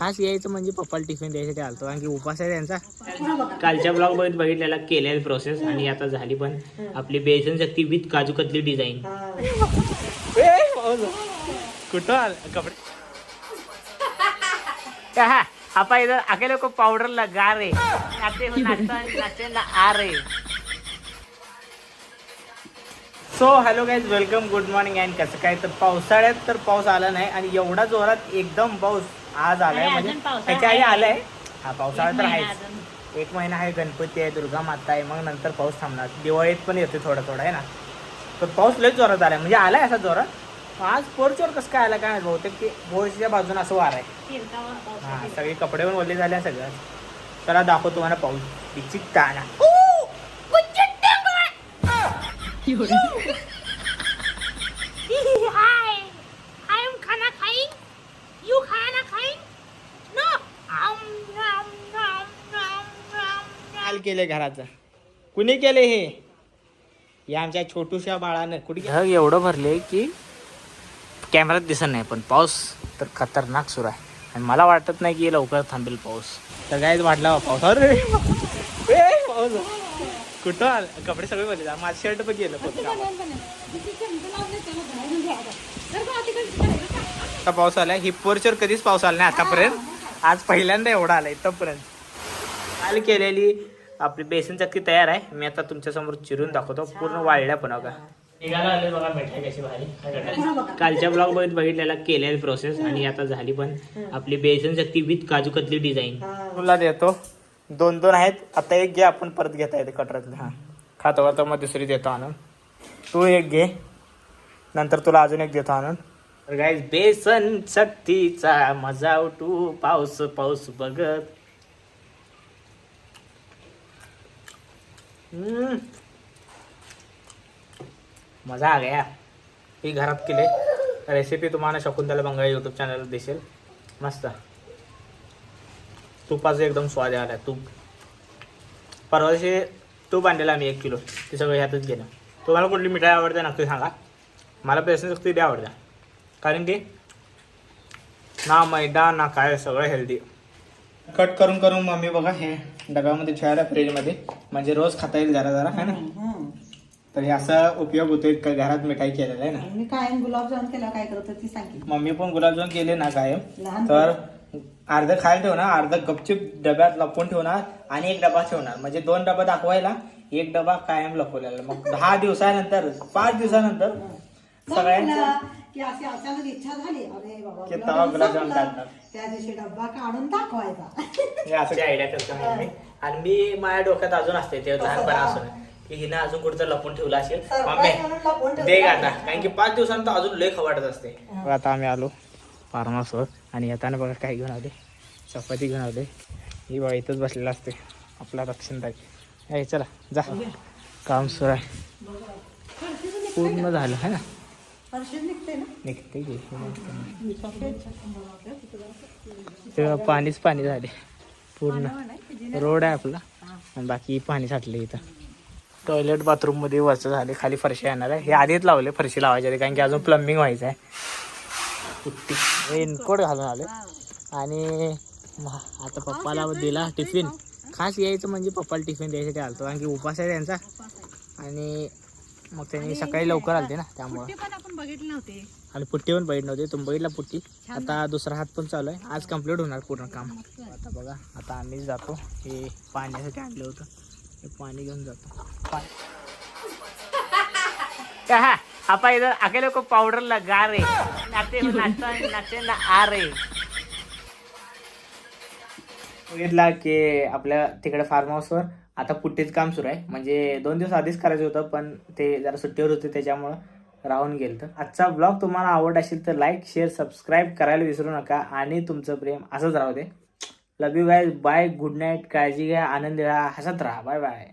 खास यायचं म्हणजे पप्पाला टिफिन द्यायसाठी आलतो कारण की उपास आहे त्यांचा. कालच्या ब्लॉगमध्ये बघितलेला केलेली प्रोसेस आणि आता झाली पण आपली बेसन शक्ती विथ काजू कतली डिझाईन कुठं आल? कपडे. हा आपा इधर अकेले को पाउडर लगा रे हो, आ रे so hello guys welcome good morning and कसं काय तर पावसाळ्यात तर पाऊस आला नाही आणि एवढा जोरात एकदम पाऊस आज आलाय आणि म्हणजे अजून पावसाळा त्याच्या आधी आहे. आलाय. हा पावसाळा तर आहेच. अजून. एक महिना आहे गणपती आहे दुर्गा माता आहे मग नंतर पाऊस थांबणार. दिवाळीत पण येते थोडा थोडा आहे ना? तर पाऊस लय जोरात आलाय. म्हणजे आलाय असा जोरात आज पोरचोर कसं काय आला काय माहीत बहुतेक की बोरच्या बाजूने असं वार आहे. हा. सगळे कपडे पण ओले झाले सगळं. चला दाखवतो तुम्हाला पाऊस. बिचिक ताना हाल केले घराचं. कुणी केले हे? या आमच्या छोटूशा बाळानं. कुठे ढग एवढं भरले की कॅमेऱ्यात दिसत नाही पण पाऊस तर खतरनाक सुरू आहे. आणि मला वाटत नाही की लवकर थांबेल पाऊस. तर काहीच वाटला बा पाऊस. अरे ए, पाऊस. कुठं आल? कपडे सगळे बदले माझं शर्ट पण गेलं. आता पाऊस आलाय. हिप्पोरचर कधीच पाऊस आला नाही आतापर्यंत. आज पहिल्यांदा एवढा आलाय इथपर्यंत. काल केलेली आपली बेसन चक्की तयार आहे. मी आता तुमच्यासमोर चिरून दाखवतो. पूर्ण वाळल्या पण बघा. निघाला आले बघा मिठाई कशी भारी. कालच्या ब्लॉगमध्ये बघितलेला केलेली प्रोसेस आणि आता झाली पण आपली बेसन चक्की विथ काजू कतली डिझाईन तुला देतो. दोन दोन आहेत. आता एक घे आपण परत घेता येते कटरातले. हा. खातो खातो मग दुसरी देतो आणून. तू एक घे. नंतर तुला अजून एक देतो आणून. तर गाईज बेसन शक्तीचा मजा उठू. पाऊस पाऊस बघत. मजा आ गया. ही घरात केले. रेसिपी तुम्हाला शकुंतला बंगाळ यूट्यूब चॅनल दिसेल. मस्त. तुपाचं एकदम स्वाद आला तूप. परवा दिवशी तूप आणलेला आम्ही एक किलो. ते सगळं ह्यातच गेलं. तुम्हाला कुठली मिठाई आवडते नक्की सांगा. मला बेसन शक्ती द्या आवडत्या कारण की ना मैदा ना काय सगळं हेल्दी कट करून करून मम्मी बघा हे डब्यामध्ये ठेवायला फ्रीजमध्ये म्हणजे रोज खाता येईल जरा जरा है ना? तर हे असा उपयोग होतोय का घरात मिठाई केलेला आहे ना. मी कायम गुलाबजामुन केला काय करत होती सांगितलं मम्मी पण गुलाबजाम केले ना कायम. लहान तर अर्ध खायला ठेवणार अर्ध गपचिप डब्यात लपवून ठेवणार आणि एक डबा ठेवणार. म्हणजे दोन डबा दाखवायला एक डबा कायम लपवलेला. मग दहा दिवसानंतर पाच दिवसानंतर सगळ्यांचं म्हणलं की अशी अचानक इच्छा झाली. अरे बाबा की गुलाबजाम तवा गुलाबजाम संपला. काढणार. त्या दिवशी डब्बा काढून दाखवायचा. हे असं आयडिया करतो मम्मी आणि मी माझ्या डोक्यात अजून असते ते लहानपणापासून की? हिनं अजून कुठं लपून ठेवला असेल. Surprise म्हणून लपवून मम्मी ठेवलं. दे आता. कारण की पाच दिवसानंतर अजून लय खवाटत असते. आता आम्ही आलो फार्मासवर आणि येताना बघा काय घेऊन आले. चपाती घेऊन आले. ही बघा इथंच बसलेला असते. आपला रक्षणदार ए चला जा. काम सुरू आहे. पूर्ण झालं है ना? निघते की पाणीच पाणी झाले. पूर्ण. रोड आहे आपला. आणि बाकी पाणी साठले इथं. टॉयलेट बाथरूममध्ये वरचं झाले खाली फरशी येणार आहे. हे आधीच लावले फरशी लावायची आधी कारण की अजून प्लंबिंग व्हायचं आहे. कुट्टी. रेनकोट घालून आले. आणि आता पप्पाला दिला टिफिन खास. यायचं म्हणजे पप्पाला टिफिन द्यायसाठी आलतो कारण की उपास आहे त्यांचा. आणि मग त्यांनी सकाळी लवकर आलते ना त्यामुळं. पण आपण बघितले नव्हते. आणि पुट्टी पण बघित नव्हती. तुम्ही बघितला पुट्टी? आता दुसरा हात पण चालू आहे. आज कंप्लीट होणार पूर्ण काम. आता बघा आता आम्ही जातो. हे पाण्यासाठी आणलं होतं. हे पाणी घेऊन जातो. हा आपा इधर अकेले को पाउडर लगा रे. नाचते नाचता नाचते ना आ रे. बघितला की आपल्या तिकडे फार्म हाऊसवर आता पुट्टीचं काम सुरू आहे. म्हणजे दोन दिवस आधीच करायचं होतं पण ते जरा सुट्टीवर होते त्याच्यामुळं राहून गेलं तर आजचा ब्लॉग तुम्हाला आवड असेल तर लाईक शेअर सबस्क्राईब करायला विसरू नका आणि तुमचं प्रेम असंच राहू दे. Love you guy bye good night काळजी घ्या. आनंदी राहा हसत राहा. Bye bye